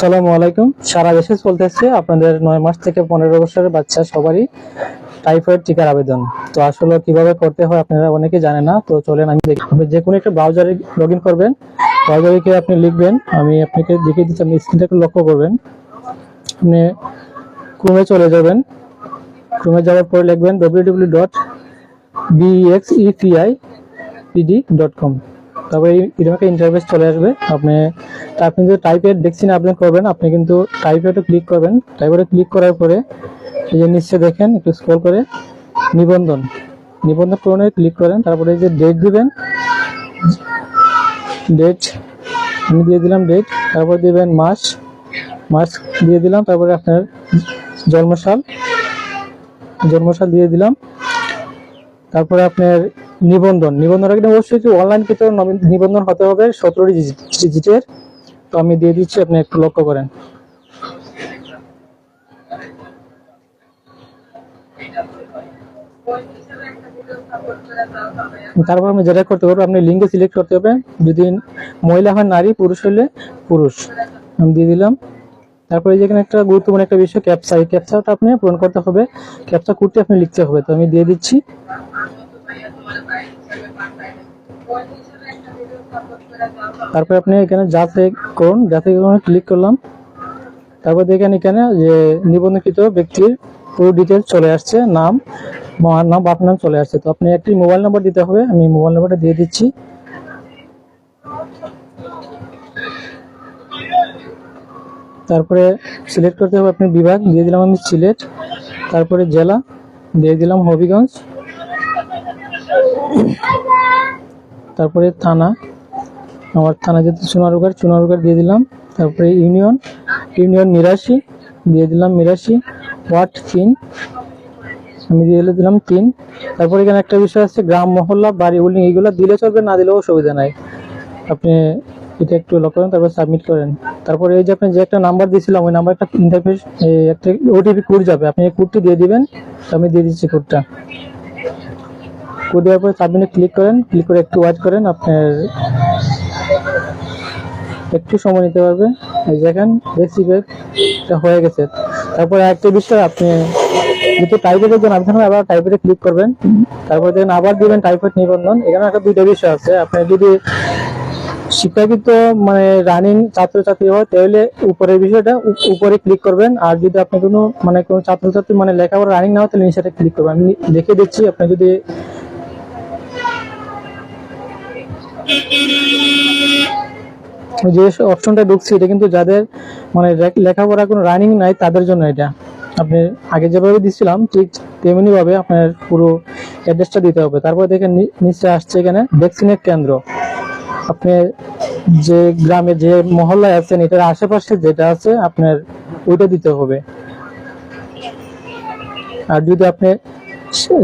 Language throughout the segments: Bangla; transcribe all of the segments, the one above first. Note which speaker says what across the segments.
Speaker 1: আসসালামু আলাইকুম। সারা দেশে চলতেছে আপনাদের নয় মাস থেকে পনেরো বছরের বাচ্চা সবারই টাইফয়েড টিকার আবেদন। তো আসলে কীভাবে করতে হয় আপনারা অনেকে জানে না, তো চলেন আমি আপনি যে কোনো একটা ব্রাউজারে লগ ইন করবেন। ব্রাউজারে গিয়ে আপনি লিখবেন, আমি আপনাকে দেখিয়ে দিচ্ছি, আপনি স্ক্রিনটাকে লক্ষ্য করবেন। আপনি ক্রোমে চলে যাবেন। ক্রোমে যাওয়ার পরে লিখবেন W W dot BXEPI PD dot com তারপরে এরকম একটা ইন্টারফেস চলে আসবে। আপনি আপনি যদি টাইপের ভ্যাকসিন আবেদন করবেন, আপনি কিন্তু টাইপেটে ক্লিক করবেন। টাইপেটে ক্লিক করার পরে এই যে নিচে দেখেন, একটু স্ক্রল করে, নিবন্ধন। নিবন্ধন পূরণে ক্লিক করেন, তারপরে যে ডেট দিবেন ডেট আমি দিয়ে দিলাম ডেট তারপর দিবেন মাস মাস দিয়ে দিলাম, তারপরে আপনার জন্মসাল জন্মসাল দিয়ে দিলাম। তারপরে আপনার নিবন্ধন। নিবন্ধনটা কিন্তু অবশ্যই অনলাইন কিন্তু নবীন- নিবন্ধন হতে হবে সতেরো ডিজিটের। তো আমি দিয়ে দিচ্ছি, আপনি একটু লক্ষ্য করেন। তারপর আমি যেটা করতে পারব, আপনি লিঙ্গে সিলেক্ট করতে হবে। যদি মহিলা হয় নারী, পুরুষ হলে পুরুষ। আমি দিয়ে দিলাম। তারপরে যেখানে একটা গুরুত্বপূর্ণ একটা বিষয় ক্যাপসা এই ক্যাপচাটা আপনি পূরণ করতে হবে। ক্যাপচা করতে আপনি লিখতে হবে। তো আমি দিয়ে দিচ্ছি। তারপরে আপনি এখানে যাচাই করুন যাতে ক্লিক করলাম। তারপর দেখেন এখানে যে নিবন্ধনকৃত ব্যক্তির পুরো ডিটেলস চলে আসছে, নাম মার নাম, বাপ নাম চলে আসছে। তো আপনি একটি মোবাইল নাম্বার দিতে হবে, আমি মোবাইল নাম্বারটা দিয়ে দিচ্ছি। তারপরে সিলেক্ট করতে হবে আপনি বিভাগ, দিয়ে দিলাম আমি সিলেট। তারপরে জেলা, দিয়ে দিলাম হবিগঞ্জ। তারপরে থানা। আমার থানা যেহেতু চুনারুগার চুনারুগার দিয়ে দিলাম। তারপরে ইউনিয়ন। ইউনিয়ন মিরাশি দিয়ে দিলাম মিরাশি ওয়ার্ড তিন। আমি দিয়ে দিলাম তিন। তারপরে এখানে একটা বিষয় আছে, গ্রাম, মহল্লা, বাড়ি বিল্ডিং এগুলো দিলে চলবে, না দিলেও সুবিধা নাই। আপনি এটা একটু লক্ষ্য করেন, তারপর সাবমিট করেন। তারপরে এই যে আপনি যে একটা নাম্বার দিয়েছিলাম, ওই নাম্বারটা ইন্টারফেস একটা ওটিপি কোড যাবে। আপনি এই কোডটি দিয়ে দিবেন, আমি দিয়ে দিচ্ছি কোডটা কোড দেওয়ার পরে সাবমিটে ক্লিক করেন, ক্লিক করে একটু ওয়েট করেন, আপনার একটু সময় নিতে পারবে। দেখেন রেসিপি হয়ে গেছে। তারপরে একটা বিষয়, আপনি যদি টাইপের আবেদন হবে আবার টাইপের ক্লিক করবেন। তারপরে দেখেন, আবার দিবেন টাইপের নিবন্ধন। এখানে একটা দুইটা বিষয় আছে। আপনি যদি শিক্ষাকৃত মানে রানিং ছাত্রছাত্রী হয়, তাহলে উপরের বিষয়টা উপরে ক্লিক করবেন। আর যদি আপনি কোনো মানে কোনো ছাত্রছাত্রী মানে লেখাপড়া রানিং না হয়, তাহলে নিচেটা ক্লিক করবেন। আমি দেখে দিচ্ছি, আপনি যদি যে অপশনটা ঢুকছে, এটা কিন্তু যাদের মানে লেখাপড়া কোনো রানিং নাই, তাদের জন্য এটা। আপনি আগে যেভাবে দিচ্ছিলাম, ঠিক তেমনি ভাবে আপনার পুরো অ্যাড্রেসটা দিতে হবে। তারপর দেখেন নিচে আসছে এখানে ভ্যাকসিনের কেন্দ্র। আপনি যে গ্রামে যে মহল্লায় আছেন, এটার আশেপাশে যেটা আছে, আপনার ওইটা দিতে হবে। আর যদি আপনি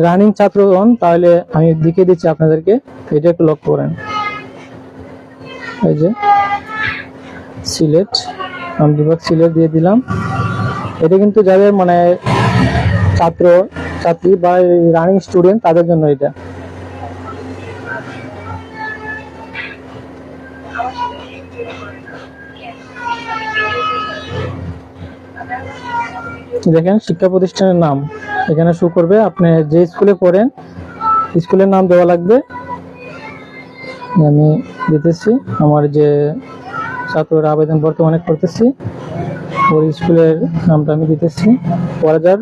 Speaker 1: রানিং ছাত্র হন, তাহলে আমি দেখিয়ে দিচ্ছি আপনাদেরকে, এটা একটু লক্ষ্য করেন। এই যে, সিলেট আমি বিভাগ সিলেট দিয়ে দিলাম। এটা কিন্তু যাদের মানে ছাত্র, ছাত্রী বা রানিং স্টুডেন্ট তাদের জন্য এটা। দেখেন, শিক্ষা প্রতিষ্ঠানের নাম। এখানে শো করবে, আপনি যে স্কুলে পড়েন স্কুলের নাম দেওয়া লাগবে। আমি দিতেছি। আমার যে ছাত্ররা আবেদন বর্তমানে করতেছি ওর স্কুলের নামটা আমি দিতেছি। পরাজার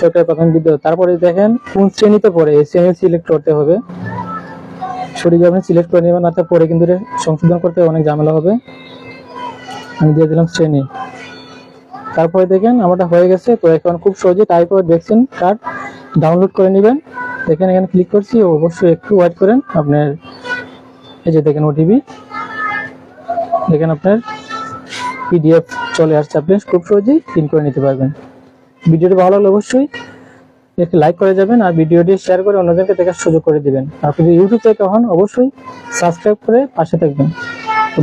Speaker 1: সরকারি প্রাথমিক বিদ্যালয়, তারপরে দেখেন কোন শ্রেণীতে পড়ে, এই শ্রেণি সিলেক্ট করতে হবে। সঠিক আপনি সিলেক্ট করে নেবেন না পরে কিন্তু সংশোধন করতে অনেক ঝামেলা হবে। আমি দিয়ে দিলাম শ্রেণি। তারপরে দেখেন আমারটা হয়ে গেছে, তো এখন খুব সহজে টাইপয়েড ভ্যাকসিন কার্ড ডাউনলোড করে নেবেন। দেখেন এখানে ক্লিক করছি, অবশ্যই একটু ওয়েট করেন, আপনার এই যে দেখেন ওটিপি দেখেন আপনার পিডিএফ চলে আসছে, আপনি খুব সহজেই প্রিন্ট করে নিতে পারবেন। ভিডিওটি ভালো লাগলে অবশ্যই একটি লাইক করে যাবেন আর ভিডিওটি শেয়ার করে অন্যদেরকে দেখার সুযোগ করে দেবেন। আপনি যদি ইউটিউব থেকে হন, অবশ্যই সাবস্ক্রাইব করে পাশে থাকবেন। তো